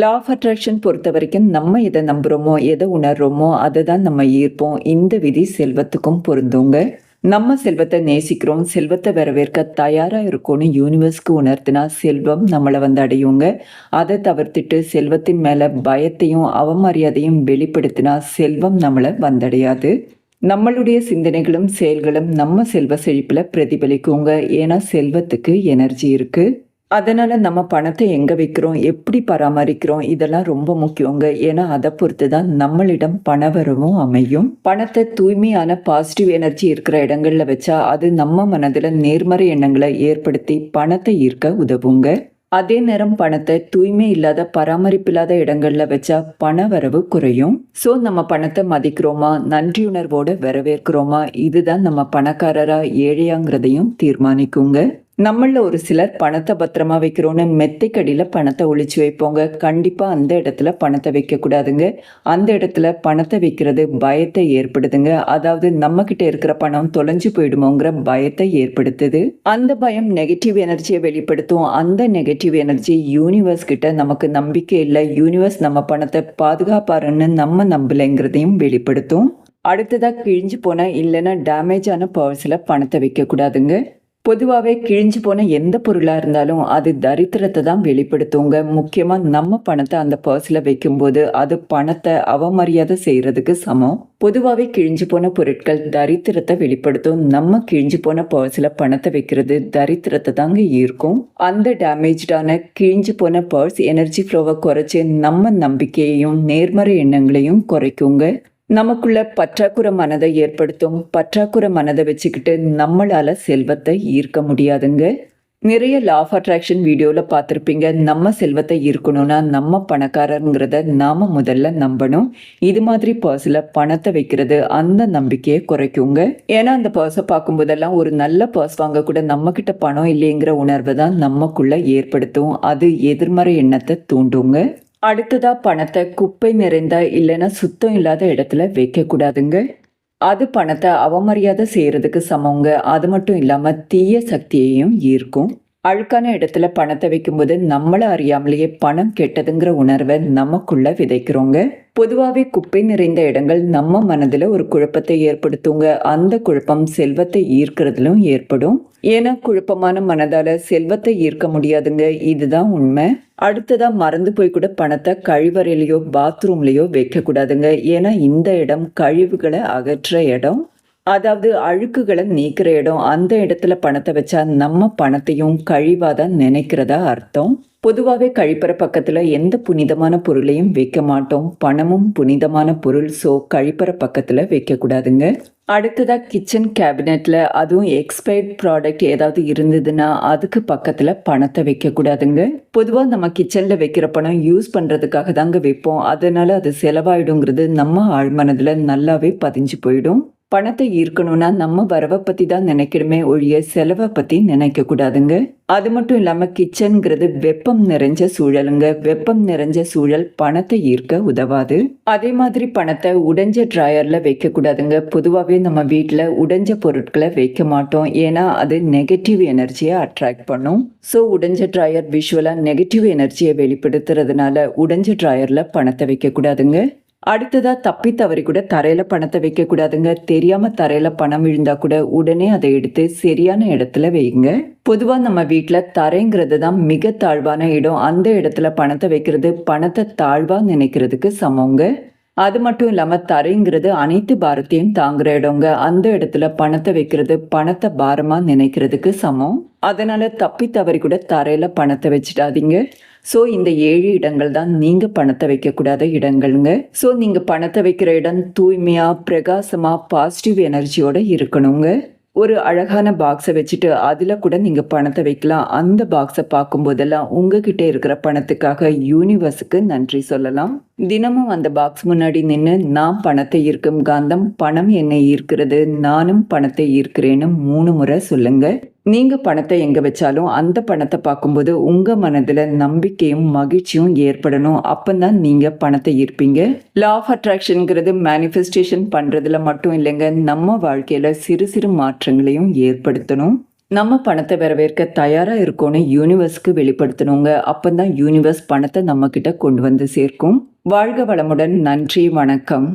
Law of attraction பொறுத்த வரைக்கும் நம்ம எதை நம்புகிறோமோ எதை உணர்றோமோ அதை தான் நம்ம ஈர்ப்போம். இந்த விதி செல்வத்துக்கும் பொருந்துங்க. நம்ம செல்வத்தை நேசிக்கிறோம் செல்வத்தை வரவேற்க தயாராக இருக்கோன்னு யூனிவர்ஸ்க்கு உணர்த்தினா செல்வம் நம்மளை வந்து அடையுங்க. அதை தவிர்த்துட்டு செல்வத்தின் மேலே பயத்தையும் அவமரியாதையும் வெளிப்படுத்தினா செல்வம் நம்மளை வந்தடையாது. நம்மளுடைய சிந்தனைகளும் செயல்களும் நம்ம செல்வ செழிப்பில் பிரதிபலிக்குங்க. ஏன்னா செல்வத்துக்கு எனர்ஜி இருக்குது அதனால் நம்ம பணத்தை எங்கே வைக்கிறோம்? எப்படி பராமரிக்கிறோம்? இதெல்லாம் ரொம்ப முக்கியங்க. ஏன்னா அதை பொறுத்து தான் நம்மளிடம் பணவரவும் அமையும். பணத்தை தூய்மையான பாசிட்டிவ் எனர்ஜி இருக்கிற இடங்களில் வச்சா அது நம்ம மனதில் நேர்மறை எண்ணங்களை ஏற்படுத்தி பணத்தை ஈர்க்க உதவுங்க. அதே நேரம் பணத்தை தூய்மை இல்லாத பராமரிப்பில்லாத இடங்களில் வச்சா பண வரவு குறையும். ஸோ நம்ம பணத்தை மதிக்கிறோமா? நன்றியுணர்வோடு வரவேற்கிறோமா? இதுதான் நம்ம பணக்காரரா ஏழையாங்கிறதையும் தீர்மானிக்குங்க. நம்மளில் ஒரு சிலர் பணத்தை பத்திரமா வைக்கிறோன்னு மெத்தைக்கடியில் பணத்தை ஒழிச்சு வைப்போங்க. கண்டிப்பாக அந்த இடத்துல பணத்தை வைக்கக்கூடாதுங்க. அந்த இடத்துல பணத்தை வைக்கிறது பயத்தை ஏற்படுதுங்க. அதாவது நம்மக்கிட்ட இருக்கிற பணம் தொலைஞ்சு போயிடுமோங்கிற பயத்தை ஏற்படுத்துது. அந்த பயம் நெகட்டிவ் எனர்ஜியை வெளிப்படுத்தும். அந்த நெகட்டிவ் எனர்ஜி யூனிவர்ஸ் கிட்ட நமக்கு நம்பிக்கை இல்லை. யூனிவர்ஸ் நம்ம பணத்தை பாதுகாப்பாருன்னு நம்ம நம்பலைங்கிறதையும் வெளிப்படுத்தும். அடுத்ததாக கிழிஞ்சு போன இல்லைன்னா டேமேஜான பர்ஸில் பணத்தை வைக்கக்கூடாதுங்க. பொதுவாகவே கிழிஞ்சு போன எந்த பொருளாக இருந்தாலும் அது தரித்திரத்தை தான் வெளிப்படுத்துங்க. முக்கியமாக நம்ம பணத்தை அந்த பர்ஸில் வைக்கும்போது அது பணத்தை அவமரியாதை செய்கிறதுக்கு சமம். பொதுவாகவே கிழிஞ்சு போன பொருட்கள் தரித்திரத்தை வெளிப்படுத்தும். நம்ம கிழிஞ்சு போன பர்ஸில் பணத்தை வைக்கிறது தரித்திரத்தை தாங்க ஈர்க்கும். அந்த டேமேஜான கிழிஞ்சு போன பர்ஸ் எனர்ஜி ஃப்ளோவை குறைச்சி நம்ம நம்பிக்கையையும் நேர்மறை எண்ணங்களையும் குறைக்குங்க. நமக்குள்ள பற்றாக்குறை மனதை ஏற்படுத்தும். பற்றாக்குறை மனதை வச்சுக்கிட்டு நம்மளால செல்வத்தை ஈர்க்க முடியாதுங்க. நிறைய லா ஆஃப் அட்ராக்ஷன் வீடியோவில் பார்த்துருப்பீங்க. நம்ம செல்வத்தை ஈர்க்கணும்னா நம்ம பணக்காரங்கிறத நாம் முதல்ல நம்பணும். இது மாதிரி பர்ஸில் பணத்தை வைக்கிறது அந்த நம்பிக்கையை குறைக்குங்க. ஏன்னா அந்த பர்ஸை பார்க்கும்போதெல்லாம் ஒரு நல்ல பர்ஸ் வாங்க கூட நம்மக்கிட்ட பணம் இல்லைங்கிற உணர்வை தான் நமக்குள்ளே ஏற்படுத்தும். அது எதிர்மறை எண்ணத்தை தூண்டுங்க. அடுத்ததா பணத்தை குப்பை நிறைந்த இல்லைன்னா சுத்தம் இல்லாத இடத்துல வைக்கக்கூடாதுங்க. அது பணத்தை அவமரியாதை செய்கிறதுக்கு சமங்க. அது மட்டும் இல்லாமல் தீய சக்தியையும் ஈர்க்கும். அழுக்கான இடத்துல பணத்தை வைக்கும்போது நம்மளை அறியாமலேயே பணம் கெட்டதுங்கிற உணர்வை நமக்குள்ள விதைக்கிறோங்க. பொதுவாகவே குப்பை நிறைந்த இடங்கள் நம்ம மனதில் ஒரு குழப்பத்தை ஏற்படுத்துங்க. அந்த குழப்பம் செல்வத்தை ஈர்க்கிறதுலும் ஏற்படும். ஏன்னா குழப்பமான மனதால் செல்வத்தை ஈர்க்க முடியாதுங்க. இதுதான் உண்மை. அடுத்ததாக மறந்து போய் கூட பணத்தை கழிவறையிலையோ பாத்ரூம்லேயோ வைக்கக்கூடாதுங்க. ஏன்னா இந்த இடம் கழிவுகளை அகற்ற இடம். அதாவது அழுக்குகளை நீக்கிற இடம் அந்த இடத்துல பணத்தை வச்சா நம்ம பணத்தையும் கழிவாக தான் நினைக்கிறதா அர்த்தம்? பொதுவாகவே கழிப்பற பக்கத்தில் எந்த புனிதமான பொருளையும் வைக்க மாட்டோம். பணமும் புனிதமான பொருள் ஸோ கழிப்பற பக்கத்தில் வைக்கக்கூடாதுங்க அடுத்ததாக கிச்சன் கேபினெட்டில் அதுவும் எக்ஸ்பயர்ட் ப்ராடக்ட் ஏதாவது இருந்ததுன்னா அதுக்கு பக்கத்தில் பணத்தை வைக்கக்கூடாதுங்க பொதுவாக நம்ம கிச்சனில் வைக்கிற பணம் யூஸ் பண்ணுறதுக்காக தாங்க வைப்போம். அதனால் அது செலவாயிடுங்கிறது நம்ம ஆழ்மனதில் நல்லாவே பதிஞ்சு போயிடும். பணத்தை ஈர்க்கணும்னா நம்ம வரவை பற்றி தான் நினைக்கணுமே ஒழிய செலவை பற்றி நினைக்க கூடாதுங்க. அது மட்டும் இல்லாமல் கிச்சனுங்கிறது வெப்பம் நிறைஞ்ச சூழலுங்க. வெப்பம் நிறைஞ்ச சூழல் பணத்தை ஈர்க்க உதவாது. அதே மாதிரி பணத்தை உடைஞ்ச ட்ராயரில் வைக்கக்கூடாதுங்க பொதுவாகவே நம்ம வீட்டில் உடைஞ்ச பொருட்களை வைக்க மாட்டோம். ஏன்னா அது நெகட்டிவ் எனர்ஜியை அட்ராக்ட் பண்ணும். ஸோ உடைஞ்ச ட்ராயர் விஷுவலாக நெகட்டிவ் எனர்ஜியை வெளிப்படுத்துறதுனால உடைஞ்ச ட்ராயரில் பணத்தை வைக்கக்கூடாதுங்க அடுத்ததா தப்பி தவறி கூட தரையில பணத்தை வைக்க கூடாதுங்க. தெரியாம தரையில பணம் விழுந்தா கூட உடனே அதை எடுத்து சரியான இடத்துல வைங்க. பொதுவா நம்ம வீட்டுல தரைங்கிறது தான் மிக தாழ்வான இடம். அந்த இடத்துல பணத்தை வைக்கிறது பணத்தை தாழ்வா நினைக்கிறதுக்கு சமங்க அது மட்டும் இல்லாமல் தரைங்கிறது அனைத்து பாரத்தையும் தாங்குற இடங்க. அந்த இடத்துல பணத்தை வைக்கிறது பணத்தை பாரமாக நினைக்கிறதுக்கு சமம். அதனால தப்பி தவறி கூட தரையில் பணத்தை வச்சுட்டாதீங்க ஸோ இந்த ஏழு இடங்கள் தான் நீங்கள் பணத்தை வைக்கக்கூடாத இடங்கள்ங்க. ஸோ நீங்கள் பணத்தை வைக்கிற இடம் தூய்மையாக பிரகாசமாக பாசிட்டிவ் எனர்ஜியோடு இருக்கணுங்க. ஒரு அழகான பாக்ஸை வச்சுட்டு அதில் கூட நீங்கள் பணத்தை வைக்கலாம். அந்த பாக்ஸை பார்க்கும்போதெல்லாம் உங்ககிட்ட இருக்கிற பணத்துக்காக யூனிவர்ஸுக்கு நன்றி சொல்லலாம். தினமும் அந்த பாக்ஸ் முன்னாடி நின்று நான் பணத்தை ஈர்க்கும் காந்தம் பணம் என்னை ஈர்க்கிறது நானும் பணத்தை ஈர்க்கிறேன்னு மூணு முறை சொல்லுங்கள் நீங்கள் பணத்தை எங்கே வச்சாலும் அந்த பணத்தை பார்க்கும்போது உங்கள் மனதில் நம்பிக்கையும் மகிழ்ச்சியும் ஏற்படணும். அப்போ தான் நீங்கள் பணத்தை ஈர்ப்பீங்க. லா ஆஃப் அட்ராக்ஷனுங்கிறது மேனிஃபெஸ்டேஷன் பண்ணுறதுல மட்டும் இல்லைங்க. நம்ம வாழ்க்கையில் சிறு சிறு மாற்றங்களையும் ஏற்படுத்தணும். நம்ம பணத்தை வரவேற்க தயாராக இருக்கோன்னு யூனிவர்ஸ்க்கு வெளிப்படுத்தணுங்க. அப்போ தான் யூனிவர்ஸ் பணத்தை நம்மக்கிட்ட கொண்டு வந்து சேர்க்கும். வாழ்க வளமுடன். நன்றி. வணக்கம்.